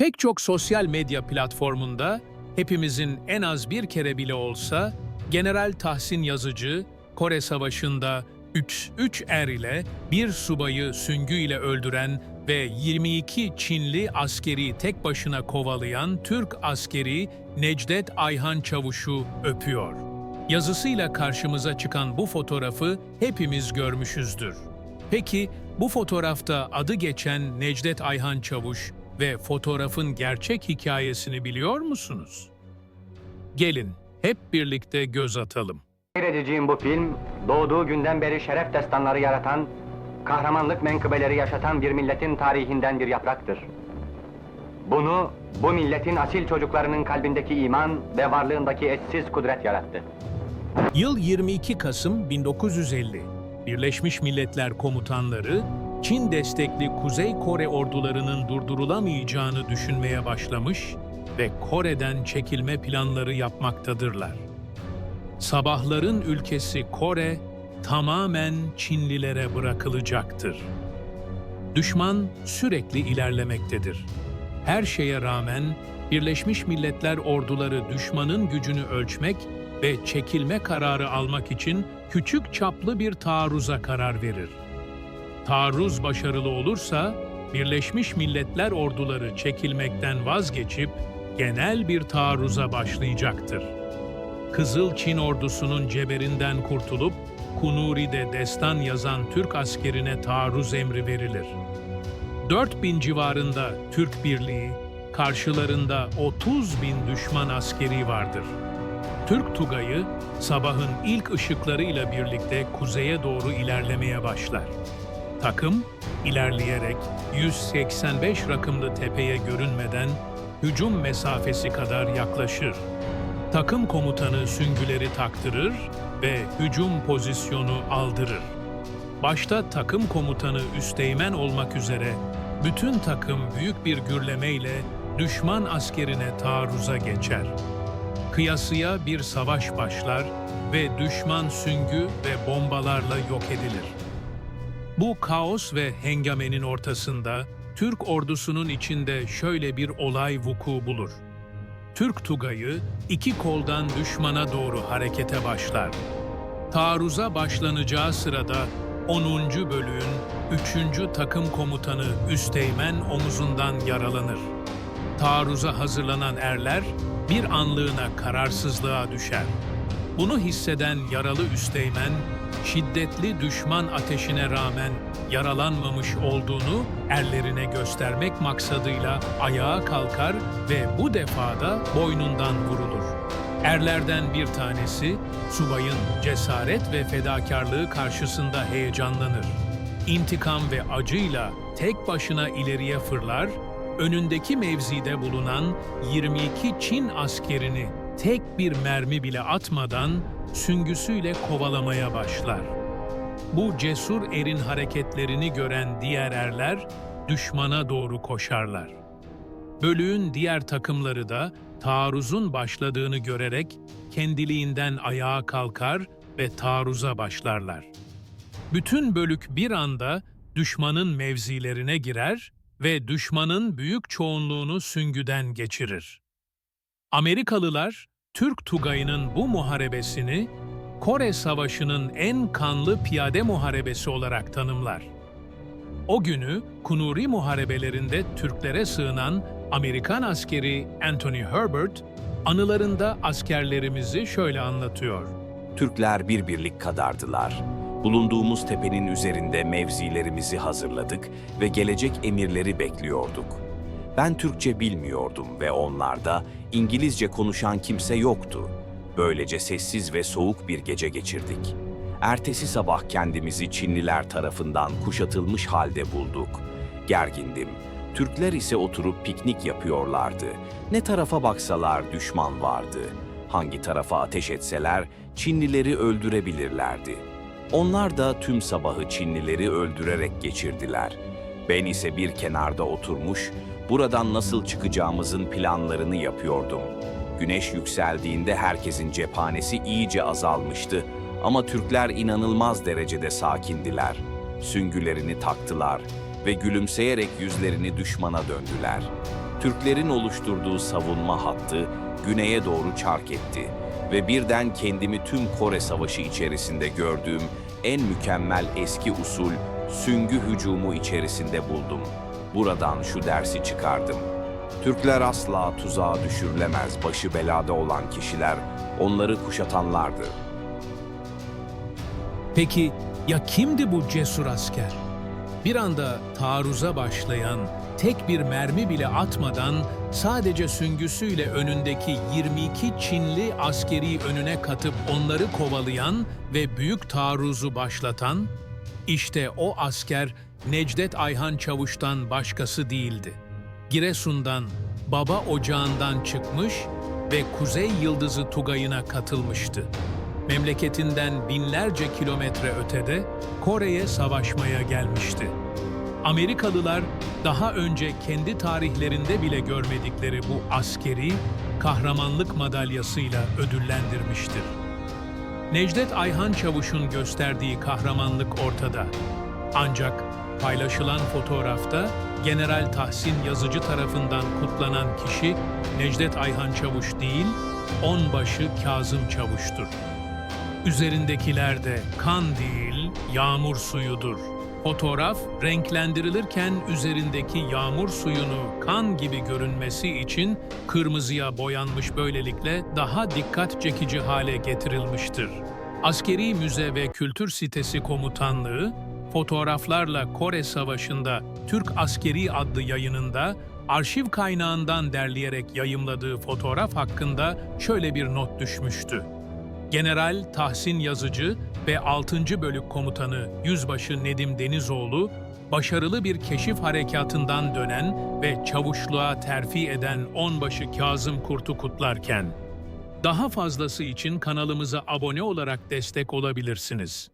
Pek çok sosyal medya platformunda hepimizin en az bir kere bile olsa General Tahsin Yazıcı, Kore Savaşı'nda 3, 3 er ile bir subayı süngüyle öldüren ve 22 Çinli askeri tek başına kovalayan Türk askeri Necdet Ayhan Çavuş'u öpüyor. Yazısıyla karşımıza çıkan bu fotoğrafı hepimiz görmüşüzdür. Peki bu fotoğrafta adı geçen Necdet Ayhan Çavuş ve fotoğrafın gerçek hikayesini biliyor musunuz? Gelin hep birlikte göz atalım. Seyredeceğim bu film, doğduğu günden beri şeref destanları yaratan, kahramanlık menkıbeleri yaşatan bir milletin tarihinden bir yapraktır. Bunu, bu milletin asil çocuklarının kalbindeki iman ve varlığındaki eşsiz kudret yarattı. Yıl 22 Kasım 1950. Birleşmiş Milletler komutanları Çin destekli Kuzey Kore ordularının durdurulamayacağını düşünmeye başlamış ve Kore'den çekilme planları yapmaktadırlar. Sabahların ülkesi Kore tamamen Çinlilere bırakılacaktır. Düşman sürekli ilerlemektedir. Her şeye rağmen Birleşmiş Milletler orduları düşmanın gücünü ölçmek ve çekilme kararı almak için küçük çaplı bir taarruza karar verir. Taarruz başarılı olursa Birleşmiş Milletler orduları çekilmekten vazgeçip genel bir taarruza başlayacaktır. Kızıl Çin ordusunun ceberinden kurtulup Kunuri'de destan yazan Türk askerine taarruz emri verilir. 4000 civarında Türk birliği, karşılarında 30 bin düşman askeri vardır. Türk Tugayı sabahın ilk ışıklarıyla birlikte kuzeye doğru ilerlemeye başlar. Takım ilerleyerek 185 rakımlı tepeye görünmeden hücum mesafesi kadar yaklaşır. Takım komutanı süngüleri taktırır ve hücum pozisyonu aldırır. Başta takım komutanı üsteğmen olmak üzere bütün takım büyük bir gürlemeyle düşman askerine taarruza geçer. Kıyasıya bir savaş başlar ve düşman süngü ve bombalarla yok edilir. Bu kaos ve hengamenin ortasında Türk ordusunun içinde şöyle bir olay vuku bulur. Türk Tugayı iki koldan düşmana doğru harekete başlar. Taarruza başlanacağı sırada 10. bölüğün 3. takım komutanı Üsteğmen omuzundan yaralanır. Taarruza hazırlanan erler bir anlığına kararsızlığa düşer. Bunu hisseden yaralı Üsteğmen, şiddetli düşman ateşine rağmen yaralanmamış olduğunu erlerine göstermek maksadıyla ayağa kalkar ve bu defada boynundan vurulur. Erlerden bir tanesi subayın cesaret ve fedakarlığı karşısında heyecanlanır. İntikam ve acıyla tek başına ileriye fırlar, önündeki mevzide bulunan 22 Çin askerini tek bir mermi bile atmadan süngüsüyle kovalamaya başlar. Bu cesur erin hareketlerini gören diğer erler düşmana doğru koşarlar. Bölüğün diğer takımları da taarruzun başladığını görerek kendiliğinden ayağa kalkar ve taarruza başlarlar. Bütün bölük bir anda düşmanın mevzilerine girer ve düşmanın büyük çoğunluğunu süngüden geçirir. Amerikalılar Türk Tugayı'nın bu muharebesini Kore Savaşı'nın en kanlı piyade muharebesi olarak tanımlar. O günü Kunuri muharebelerinde Türklere sığınan Amerikan askeri Anthony Herbert anılarında askerlerimizi şöyle anlatıyor. Türkler bir birlik kadardılar. Bulunduğumuz tepenin üzerinde mevzilerimizi hazırladık ve gelecek emirleri bekliyorduk. Ben Türkçe bilmiyordum ve onlarda İngilizce konuşan kimse yoktu. Böylece sessiz ve soğuk bir gece geçirdik. Ertesi sabah kendimizi Çinliler tarafından kuşatılmış halde bulduk. Gergindim. Türkler ise oturup piknik yapıyorlardı. Ne tarafa baksalar düşman vardı. Hangi tarafa ateş etseler Çinlileri öldürebilirlerdi. Onlar da tüm sabahı Çinlileri öldürerek geçirdiler. Ben ise bir kenarda oturmuş, buradan nasıl çıkacağımızın planlarını yapıyordum. Güneş yükseldiğinde herkesin cephanesi iyice azalmıştı ama Türkler inanılmaz derecede sakindiler. Süngülerini taktılar ve gülümseyerek yüzlerini düşmana döndüler. Türklerin oluşturduğu savunma hattı güneye doğru çark etti ve birden kendimi tüm Kore Savaşı içerisinde gördüğüm en mükemmel eski usul süngü hücumu içerisinde buldum. Buradan şu dersi çıkardım. Türkler asla tuzağa düşürülemez başı belada olan kişiler, onları kuşatanlardır. Peki ya kimdi bu cesur asker? Bir anda taarruza başlayan, tek bir mermi bile atmadan sadece süngüsüyle önündeki 22 Çinli askeri önüne katıp onları kovalayan ve büyük taarruzu başlatan, işte o asker Necdet Ayhan Çavuş'tan başkası değildi. Giresun'dan, baba ocağından çıkmış ve Kuzey Yıldızı Tugayı'na katılmıştı memleketinden binlerce kilometre ötede Kore'ye savaşmaya gelmişti. Amerikalılar daha önce kendi tarihlerinde bile görmedikleri bu askeri kahramanlık madalyasıyla ödüllendirmiştir. Necdet Ayhan Çavuş'un gösterdiği kahramanlık ortada. Ancak paylaşılan fotoğrafta General Tahsin Yazıcı tarafından kutlanan kişi Necdet Ayhan Çavuş değil, onbaşı Kazım Çavuş'tur. Üzerindekiler de kan değil, yağmur suyudur. Fotoğraf renklendirilirken üzerindeki yağmur suyunu kan gibi görünmesi için kırmızıya boyanmış böylelikle daha dikkat çekici hale getirilmiştir. Askeri Müze ve Kültür Sitesi Komutanlığı, fotoğraflarla Kore Savaşı'nda Türk Askeri adlı yayınında arşiv kaynağından derleyerek yayımladığı fotoğraf hakkında şöyle bir not düşmüştü. General Tahsin Yazıcı ve 6. Bölük Komutanı Yüzbaşı Nedim Denizoğlu, başarılı bir keşif harekatından dönen ve çavuşluğa terfi eden onbaşı Kazım Kurt'u kutlarken, daha fazlası için kanalımıza abone olarak destek olabilirsiniz.